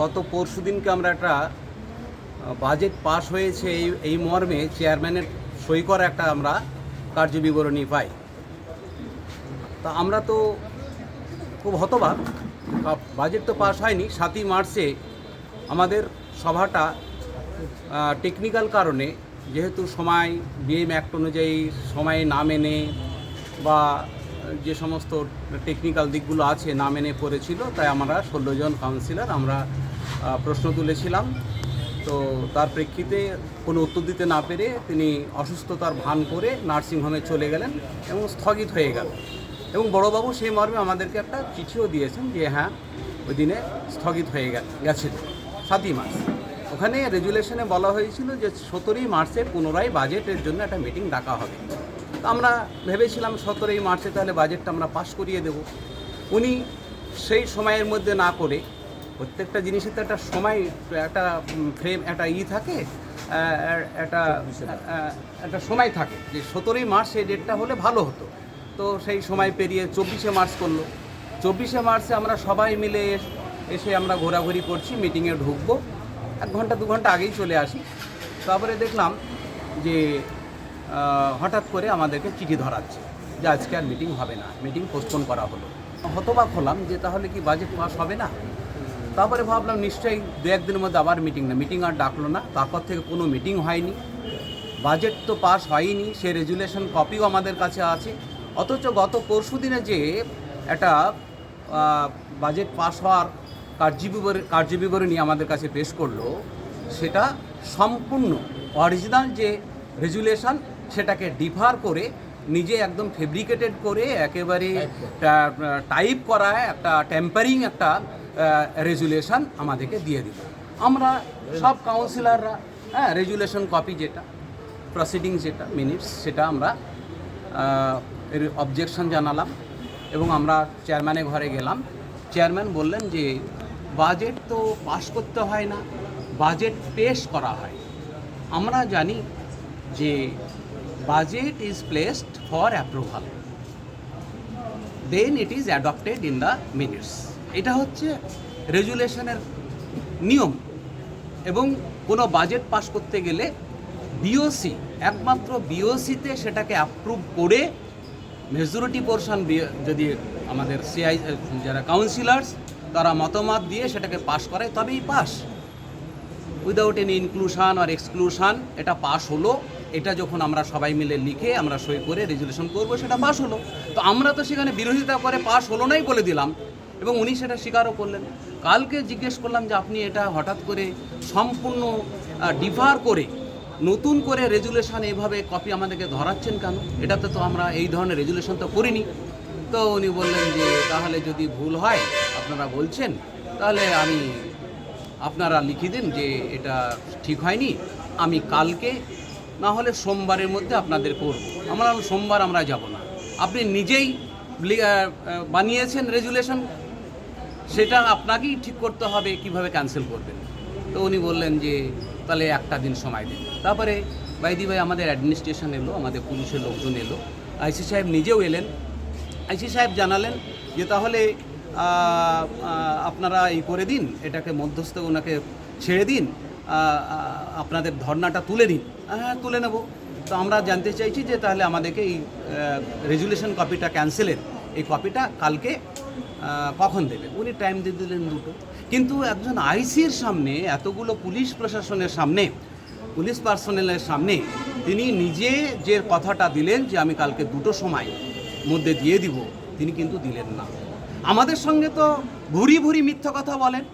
গত পরশু দিনকে আমরা একটা বাজেট পাস হয়েছে এই এই মর্মে চেয়ারম্যানের সই করা একটা আমরা কার্যবিবরণী পাই। তা আমরা তো খুব হতবাক বাজেট তো পাস হয়নি, সাতই মার্চে আমাদের সভাটা টেকনিক্যাল কারণে, যেহেতু সময় বিএম অ্যাক্ট অনুযায়ী সময়ে না মেনে বা যে সমস্ত টেকনিক্যাল দিকগুলো আছে না মেনে পড়েছিল, তাই আমরা ষোলো জন কাউন্সিলর আমরা প্রশ্ন তুলেছিলাম। তো তার প্রেক্ষিতে কোনো উত্তর দিতে না পেরে তিনি অসুস্থতার ভান করে নার্সিংহোমে চলে গেলেন এবং স্থগিত হয়ে গেল। এবং বড়বাবু সেই মর্মে আমাদেরকে একটা চিঠিও দিয়েছেন যে হ্যাঁ ওই দিনে স্থগিত হয়ে গেছিল সাতই মার্চ। ওখানে রেজুলেশনে বলা হয়েছিল যে, সতেরোই মার্চে পুনরায় বাজেটের জন্য একটা মিটিং ডাকা হবে। আমরা ভেবেছিলাম সতেরোই মার্চে তাহলে বাজেটটা আমরা পাশ করিয়ে দেব। উনি সেই সময়ের মধ্যে না করে প্রত্যেকটা জিনিসের তো একটা সময় একটা ফ্রেম একটা ই থাকে একটা একটা সময় থাকে যে সতেরোই মার্চ সেই ডেটটা হলে ভালো হতো। তো সেই সময় পেরিয়ে চব্বিশে মার্চ করল। চব্বিশে মার্চে আমরা সবাই মিলে এস- আমরা ঘোরাঘুরি করছি মিটিংয়ে ঢুকবো। এক ঘণ্টা দু ঘণ্টা আগেই চলে আসি। তারপরে দেখলাম যে হঠাৎ করে আমাদেরকে চিঠি ধরাচ্ছে যে আজকে আর মিটিং হবে না মিটিং পোস্টপোন করা হলো। হতবাক হলাম যে তাহলে কি বাজেট পাস হবে না? তারপরে ভাবলাম নিশ্চয়ই দু একদিনের মধ্যে আবার মিটিং না মিটিং আর ডাকলো না। তারপর থেকে কোনো মিটিং হয়নি। বাজেট তো পাস হয়নি, সে রেজুলেশন কপিও আমাদের কাছে আছে। অথচ গত পরশু দিনে যে একটা বাজেট পাস হওয়ার কার্যবিবরী কার্যবিবরণী আমাদের কাছে পেশ করল, সেটা সম্পূর্ণ অরিজিনাল যে রেজুলেশন সেটাকে ডিফার করে নিজে একদম ফেব্রিকেটেড করে একেবারে টাইপ করা একটা টেম্পারিং একটা রেজুলেশন আমাদেরকে দিয়ে দিল। আমরা সব কাউন্সিলররা হ্যাঁ রেজুলেশন কপি যেটা প্রসিডিং যেটা মিনিটস সেটা আমরা এর অবজেকশন জানালাম এবং আমরা চেয়ারম্যানের ঘরে গেলাম। চেয়ারম্যান বললেন যে বাজেট তো পাশ করতে হয় না বাজেট পেশ করা হয়। আমরা জানি যে budget is placed for approval then it is adopted in the minutes এটা হচ্ছে রেজুলেশনের নিয়ম এবং কোনো বাজেট পাস করতে গেলে বিওসি একমাত্র বিওসিতে সেটাকে অ্যাপ্রুভ করে মেজরিটি পোর্শন যদি আমাদের সিআই যারা কাউন্সিলার্স তারা মতামত দিয়ে সেটাকে পাস করে, তবেই পাস উইদাউট এনি ইনক্লুশন আর এক্সক্লুশন এটা পাস হলো। এটা যখন আমরা সবাই মিলে লিখে আমরা সই করে রেজুলেশন করব, সেটা পাস হলো। তো আমরা তো সেখানে বিরোধিতা করে পাস হলো নাই বলে দিলাম। এবং উনি সেটা স্বীকারও করলেন। কালকে জিজ্ঞেস করলাম যে আপনি এটা হঠাৎ করে সম্পূর্ণ ডিফার করে, নতুন করে রেজুলেশন এইভাবে কপি আমাদেরকে ধরাচ্ছেন কেন? এটাতে তো আমরা এই ধরনের রেজুলেশন তো করিনি। তো উনি বললেন যে, তাহলে যদি ভুল হয়, আপনারা বলছেন, তাহলে আমি আপনারা লিখে দিন যে এটা ঠিক হয়নি। আমি কালকে না হলে সোমবারের মধ্যে আপনাদের করব। আমরা সোমবার আমরা যাব না। আপনি নিজেই বানিয়েছেন রেজুলেশন, সেটা আপনাকেই ঠিক করতে হবে কীভাবে ক্যান্সেল করবেন। তো উনি বললেন যে, তাহলে একটা দিন সময় দিন। তারপরে বাইদি ভাই আমাদের অ্যাডমিনিস্ট্রেশন এলো, আমাদের পুলিশের লোকজন এলো। আইসি সাহেব নিজেও এলেন। আইসি সাহেব জানালেন যে, তাহলে আপনারা এই করে দিন, এটাকে মধ্যস্থ ওনাকে ছেড়ে দিন। আপনাদের ধর্নাটা তুলে দিন। হ্যাঁ তুলে নেব। তো আমরা জানতে চাইছি যে তাহলে আমাদেরকে এই রেজুলেশন কপিটা ক্যান্সেলের এই কপিটা কালকে কখন দেবে? উনি টাইম দিয়ে দিলেন দুটো। কিন্তু একজন আইসির সামনে, এতগুলো পুলিশ প্রশাসনের সামনে, পুলিশ পার্সোনেলের সামনে, তিনি নিজে যে কথাটা দিলেন যে আমি কালকে দুটো সময় মধ্যে দিয়ে দিব, তিনি কিন্তু দিলেন না। আমাদের সঙ্গে তো ভুরি ভুরি মিথ্যা কথা বলেন।